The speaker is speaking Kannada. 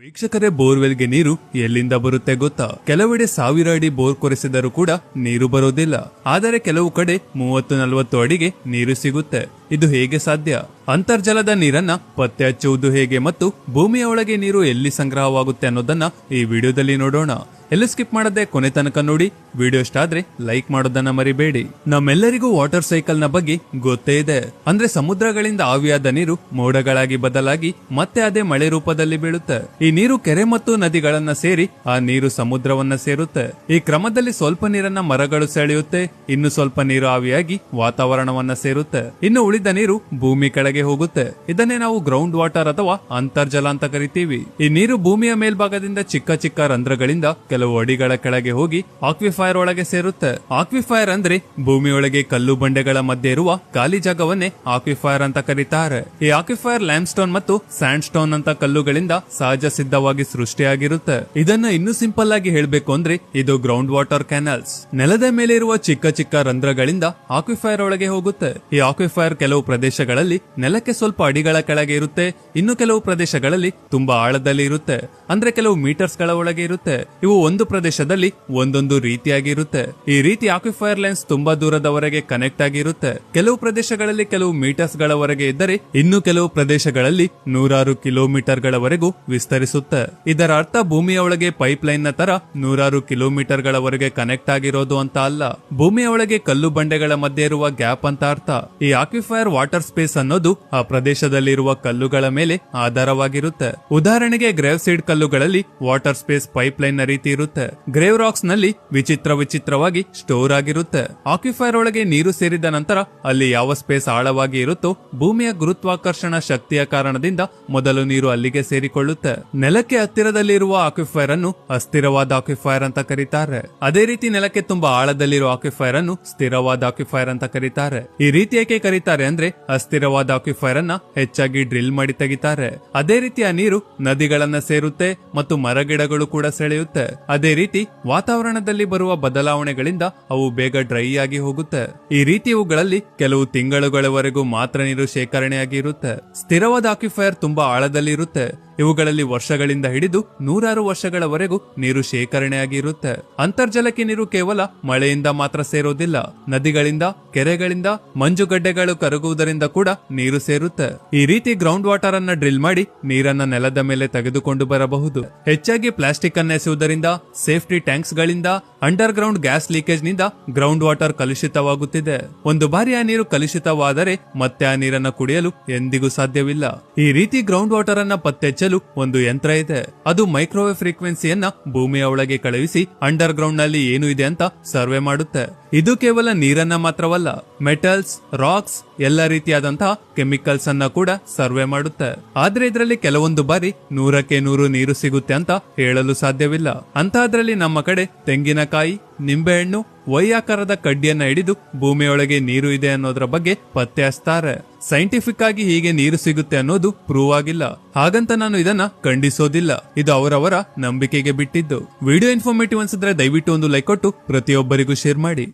ವೀಕ್ಷಕರೇ, ಬೋರ್ವೆಲ್ಗೆ ನೀರು ಎಲ್ಲಿಂದ ಬರುತ್ತೆ ಗೊತ್ತಾ? ಕೆಲವೆಡೆ ಸಾವಿರ ಅಡಿ ಬೋರ್ ಕೊರೆಸಿದರೂ ಕೂಡ ನೀರು ಬರೋದಿಲ್ಲ. ಆದರೆ ಕೆಲವು ಕಡೆ ಮೂವತ್ತು, ನಲವತ್ತು ಅಡಿಗೆ ನೀರು ಸಿಗುತ್ತೆ. ಇದು ಹೇಗೆ ಸಾಧ್ಯ? ಅಂತರ್ಜಲದ ನೀರನ್ನ ಪತ್ತೆ ಹಚ್ಚುವುದು ಹೇಗೆ ಮತ್ತು ಭೂಮಿಯ ಒಳಗೆ ನೀರು ಎಲ್ಲಿ ಸಂಗ್ರಹವಾಗುತ್ತೆ ಅನ್ನೋದನ್ನ ಈ ವಿಡಿಯೋದಲ್ಲಿ ನೋಡೋಣ. ಎಲ್ಲೂ ಸ್ಕಿಪ್ ಮಾಡದೆ ಕೊನೆ ತನಕ ನೋಡಿ ವಿಡಿಯೋ ಇಷ್ಟ ಆದ್ರೆ ಲೈಕ್ ಮಾಡೋದನ್ನ ಮರಿಬೇಡಿ. ನಮ್ಮೆಲ್ಲರಿಗೂ ವಾಟರ್ ಸೈಕಲ್ನ ಬಗ್ಗೆ ಗೊತ್ತೇ ಇದೆ. ಅಂದ್ರೆ ಸಮುದ್ರಗಳಿಂದ ಆವಿಯಾದ ನೀರು ಮೋಡಗಳಾಗಿ ಬದಲಾಗಿ ಮತ್ತೆ ಅದೇ ಮಳೆ ರೂಪದಲ್ಲಿ ಬೀಳುತ್ತೆ. ಈ ನೀರು ಕೆರೆ ಮತ್ತು ನದಿಗಳನ್ನ ಸೇರಿ ಆ ನೀರು ಸಮುದ್ರವನ್ನ ಸೇರುತ್ತೆ. ಈ ಕ್ರಮದಲ್ಲಿ ಸ್ವಲ್ಪ ನೀರನ್ನ ಮರಗಳು ಸೆಳೆಯುತ್ತೆ. ಇನ್ನು ಸ್ವಲ್ಪ ನೀರು ಆವಿಯಾಗಿ ವಾತಾವರಣವನ್ನ ಸೇರುತ್ತೆ. ಇನ್ನು ಉಳಿದ ನೀರು ಭೂಮಿ ಕೆಳಗೆ ಹೋಗುತ್ತೆ. ಇದನ್ನೇ ನಾವು ಗ್ರೌಂಡ್ ವಾಟರ್ ಅಥವಾ ಅಂತರ್ಜಲ ಅಂತ ಕರಿತೀವಿ. ಈ ನೀರು ಭೂಮಿಯ ಮೇಲ್ಭಾಗದಿಂದ ಚಿಕ್ಕ ಚಿಕ್ಕ ರಂಧ್ರಗಳಿಂದ ಕೆಲವು ಅಡಿಗಳ ಕೆಳಗೆ ಹೋಗಿ ಆಕ್ವಿಫೈರ್ ಒಳಗೆ ಸೇರುತ್ತೆ. ಆಕ್ವಿಫೈರ್ ಅಂದ್ರೆ ಭೂಮಿಯೊಳಗೆ ಕಲ್ಲು ಬಂಡೆಗಳ ಮಧ್ಯೆ ಇರುವ ಖಾಲಿ ಜಾಗವನ್ನೇ ಆಕ್ವಿಫೈರ್ ಅಂತ ಕರೀತಾರೆ. ಈ ಆಕ್ವಿಫೈರ್ ಲ್ಯಾಂಡ್ ಸ್ಟೋನ್ ಮತ್ತು ಸ್ಯಾಂಡ್ ಸ್ಟೋನ್ ಅಂತ ಕಲ್ಲುಗಳಿಂದ ಸಹಜ ಸಿದ್ಧವಾಗಿ ಸೃಷ್ಟಿಯಾಗಿರುತ್ತೆ. ಇದನ್ನ ಇನ್ನು ಸಿಂಪಲ್ ಆಗಿ ಹೇಳಬೇಕು ಅಂದ್ರೆ ಇದು ಗ್ರೌಂಡ್ ವಾಟರ್ ಕ್ಯಾನಲ್ಸ್ ನೆಲದ ಮೇಲೆ ಇರುವ ಚಿಕ್ಕ ಚಿಕ್ಕ ರಂಧ್ರಗಳಿಂದ ಆಕ್ವಿಫೈರ್ ಒಳಗೆ ಹೋಗುತ್ತೆ. ಈ ಆಕ್ವಿಫೈರ್ ಕೆಲವು ಪ್ರದೇಶಗಳಲ್ಲಿ ನೆಲಕ್ಕೆ ಸ್ವಲ್ಪ ಅಡಿಗಳ ಕೆಳಗೆ ಇರುತ್ತೆ. ಇನ್ನು ಕೆಲವು ಪ್ರದೇಶಗಳಲ್ಲಿ ತುಂಬಾ ಆಳದಲ್ಲಿ ಇರುತ್ತೆ. ಅಂದ್ರೆ ಕೆಲವು ಮೀಟರ್ಸ್ಗಳ ಒಳಗೆ ಇರುತ್ತೆ. ಇವು ಒಂದು ಪ್ರದೇಶದಲ್ಲಿ ಒಂದೊಂದು ರೀತಿಯಾಗಿ ಇರುತ್ತೆ ಈ ರೀತಿ ಆಕ್ವಿಫೈರ್ ಲೈನ್ಸ್ ತುಂಬಾ ದೂರದವರೆಗೆ ಕನೆಕ್ಟ್ ಆಗಿರುತ್ತೆ. ಕೆಲವು ಪ್ರದೇಶಗಳಲ್ಲಿ ಕೆಲವು ಮೀಟರ್ಸ್ ಗಳವರೆಗೆ ಇದ್ದರೆ ಇನ್ನು ಕೆಲವು ಪ್ರದೇಶಗಳಲ್ಲಿ ನೂರಾರು ಕಿಲೋಮೀಟರ್ ಗಳವರೆಗೂ ವಿಸ್ತರಿಸುತ್ತೆ. ಇದರ ಅರ್ಥ ಭೂಮಿಯ ಒಳಗೆ ಪೈಪ್ ಲೈನ್ನ ತರ ನೂರಾರು ಕಿಲೋಮೀಟರ್ ಗಳವರೆಗೆ ಕನೆಕ್ಟ್ ಆಗಿರೋದು ಅಂತ ಅಲ್ಲ. ಭೂಮಿಯ ಒಳಗೆ ಕಲ್ಲು ಬಂಡೆಗಳ ಮಧ್ಯೆ ಇರುವ ಗ್ಯಾಪ್ ಅಂತ ಅರ್ಥ. ಈ ಆಕ್ವಿಫೈರ್ ವಾಟರ್ ಸ್ಪೇಸ್ ಅನ್ನೋದು ಆ ಪ್ರದೇಶದಲ್ಲಿರುವ ಕಲ್ಲುಗಳ ಮೇಲೆ ಆಧಾರವಾಗಿರುತ್ತೆ. ಉದಾಹರಣೆಗೆ ಗ್ರೇವ್ ಸೀಡ್ ಕಲ್ಲುಗಳಲ್ಲಿ ವಾಟರ್ ಸ್ಪೇಸ್ ಪೈಪ್ ಲೈನ್ನ ರೀತಿ ಇರುತ್ತೆ. ಗ್ರೇವ್ ರಾಕ್ಸ್ನಲ್ಲಿ ವಿಚಿತ್ರ ವಿಚಿತ್ರವಾಗಿ ಸ್ಟೋರ್ ಆಗಿರುತ್ತೆ. ಆಕ್ಯುಫೈರ್ ಒಳಗೆ ನೀರು ಸೇರಿದ ನಂತರ ಅಲ್ಲಿ ಯಾವ ಸ್ಪೇಸ್ ಆಳವಾಗಿ ಇರುತ್ತೋ ಭೂಮಿಯ ಗುರುತ್ವಾಕರ್ಷಣ ಶಕ್ತಿಯ ಕಾರಣದಿಂದ ಮೊದಲು ನೀರು ಅಲ್ಲಿಗೆ ಸೇರಿಕೊಳ್ಳುತ್ತೆ. ನೆಲಕ್ಕೆ ಹತ್ತಿರದಲ್ಲಿರುವ ಆಕ್ವಿಫೈರ್ ಅನ್ನು ಅಸ್ಥಿರವಾದ ಆಕ್ಯುಫೈರ್ ಅಂತ ಕರೀತಾರೆ. ಅದೇ ರೀತಿ ನೆಲಕ್ಕೆ ತುಂಬಾ ಆಳದಲ್ಲಿರುವ ಆಕ್ಯುಫೈರ್ ಅನ್ನು ಸ್ಥಿರವಾದ ಆಕ್ಯುಫೈರ್ ಅಂತ ಕರೀತಾರೆ. ಈ ರೀತಿ ಏಕೆ ಕರೀತಾರೆ ಅಂದ್ರೆ ಅಸ್ಥಿರವಾದ ಆಕ್ಯುಫೈರ್ ಅನ್ನ ಹೆಚ್ಚಾಗಿ ಡ್ರಿಲ್ ಮಾಡಿ ತೆಗಿತಾರೆ. ಅದೇ ರೀತಿ ಆ ನೀರು ನದಿಗಳನ್ನ ಸೇರುತ್ತೆ ಮತ್ತು ಮರಗಿಡಗಳು ಕೂಡ ಸೆಳೆಯುತ್ತೆ. ಅದೇ ರೀತಿ ವಾತಾವರಣದಲ್ಲಿ ಬರುವ ಬದಲಾವಣೆಗಳಿಂದ ಅವು ಬೇಗ ಡ್ರೈ ಆಗಿ ಹೋಗುತ್ತೆ. ಈ ರೀತಿ ಇವುಗಳಲ್ಲಿ ಕೆಲವು ತಿಂಗಳುಗಳವರೆಗೂ ಮಾತ್ರ ನೀರು ಶೇಖರಣೆಯಾಗಿ ಇರುತ್ತೆ. ಸ್ಥಿರವಾದ ಆಕ್ಯುಫೈರ್ ತುಂಬಾ ಆಳದಲ್ಲಿ ಇರುತ್ತೆ ಇವುಗಳಲ್ಲಿ ವರ್ಷಗಳಿಂದ ಹಿಡಿದು ನೂರಾರು ವರ್ಷಗಳವರೆಗೂ ನೀರು ಶೇಖರಣೆಯಾಗಿರುತ್ತೆ ಅಂತರ್ಜಲಕ್ಕೆ ನೀರು ಕೇವಲ ಮಳೆಯಿಂದ ಮಾತ್ರ ಸೇರೋದಿಲ್ಲ. ನದಿಗಳಿಂದ, ಕೆರೆಗಳಿಂದ, ಮಂಜುಗಡ್ಡೆಗಳು ಕರಗುವುದರಿಂದ ಕೂಡ ನೀರು ಸೇರುತ್ತೆ. ಈ ರೀತಿ ಗ್ರೌಂಡ್ ವಾಟರ್ ಅನ್ನ ಡ್ರಿಲ್ ಮಾಡಿ ನೀರನ್ನ ನೆಲದ ಮೇಲೆ ತೆಗೆದುಕೊಂಡು ಬರಬಹುದು. ಹೆಚ್ಚಾಗಿ ಪ್ಲಾಸ್ಟಿಕ್ ಅನ್ನ ಎಸೆಯುವುದರಿಂದ ಸೇಫ್ಟಿ ಟ್ಯಾಂಕ್ಸ್ ಗಳಿಂದ ಅಂಡರ್ ಗ್ರೌಂಡ್ ಗ್ಯಾಸ್ ಲೀಕೇಜ್ನಿಂದ ಗ್ರೌಂಡ್ ವಾಟರ್ ಕಲುಷಿತವಾಗುತ್ತಿದೆ. ಒಂದು ಬಾರಿ ಆ ನೀರು ಕಲುಷಿತವಾದರೆ ಮತ್ತೆ ಆ ನೀರನ್ನ ಕುಡಿಯಲು ಎಂದಿಗೂ ಸಾಧ್ಯವಿಲ್ಲ. ಈ ರೀತಿ ಗ್ರೌಂಡ್ ವಾಟರ್ ಅನ್ನ ಒಂದು ಯಂತ್ರ ಇದೆ. ಅದು ಮೈಕ್ರೋವೇವ್ ಫ್ರೀಕ್ವೆನ್ಸಿಯನ್ನ ಭೂಮಿಯ ಒಳಗೆ ಕಳುಹಿಸಿ ಅಂಡರ್ ಗ್ರೌಂಡ್ನಲ್ಲಿ ಏನು ಇದೆ ಅಂತ ಸರ್ವೆ ಮಾಡುತ್ತೆ. ಇದು ಕೇವಲ ನೀರನ್ನ ಮಾತ್ರವಲ್ಲ ಮೆಟಲ್ಸ್ ರಾಕ್ಸ್ ಎಲ್ಲ ರೀತಿಯಾದಂತಹ ಕೆಮಿಕಲ್ಸ್ ಅನ್ನ ಕೂಡ ಸರ್ವೆ ಮಾಡುತ್ತೆ. ಆದ್ರೆ ಇದರಲ್ಲಿ ಕೆಲವೊಂದು ಬಾರಿ ನೂರಕ್ಕೆ ನೂರು ನೀರು ಸಿಗುತ್ತೆ ಅಂತ ಹೇಳಲು ಸಾಧ್ಯವಿಲ್ಲ. ಅಂತಹದ್ರಲ್ಲಿ ನಮ್ಮ ಕಡೆ ತೆಂಗಿನಕಾಯಿ, ನಿಂಬೆಹಣ್ಣು, ವೈಯಾಕಾರದ ಕಡ್ಡಿಯನ್ನ ಹಿಡಿದು ಭೂಮಿಯೊಳಗೆ ನೀರು ಇದೆ ಅನ್ನೋದ್ರ ಬಗ್ಗೆ ಪತ್ತೆ ಹಚ್ತಾರೆ. ಸೈಂಟಿಫಿಕ್ ಆಗಿ ಹೀಗೆ ನೀರು ಸಿಗುತ್ತೆ ಅನ್ನೋದು ಪ್ರೂವ್ ಆಗಿಲ್ಲ. ಹಾಗಂತ ನಾನು ಇದನ್ನ ಖಂಡಿಸೋದಿಲ್ಲ. ಇದು ಅವರವರ ನಂಬಿಕೆಗೆ ಬಿಟ್ಟಿದ್ದು. ವಿಡಿಯೋ ಇನ್ಫಾರ್ಮೇಟಿವ್ ಅನ್ಸಿದ್ರೆ ದಯವಿಟ್ಟು ಒಂದು ಲೈಕ್ ಕೊಟ್ಟು ಪ್ರತಿಯೊಬ್ಬರಿಗೂ ಶೇರ್ ಮಾಡಿ.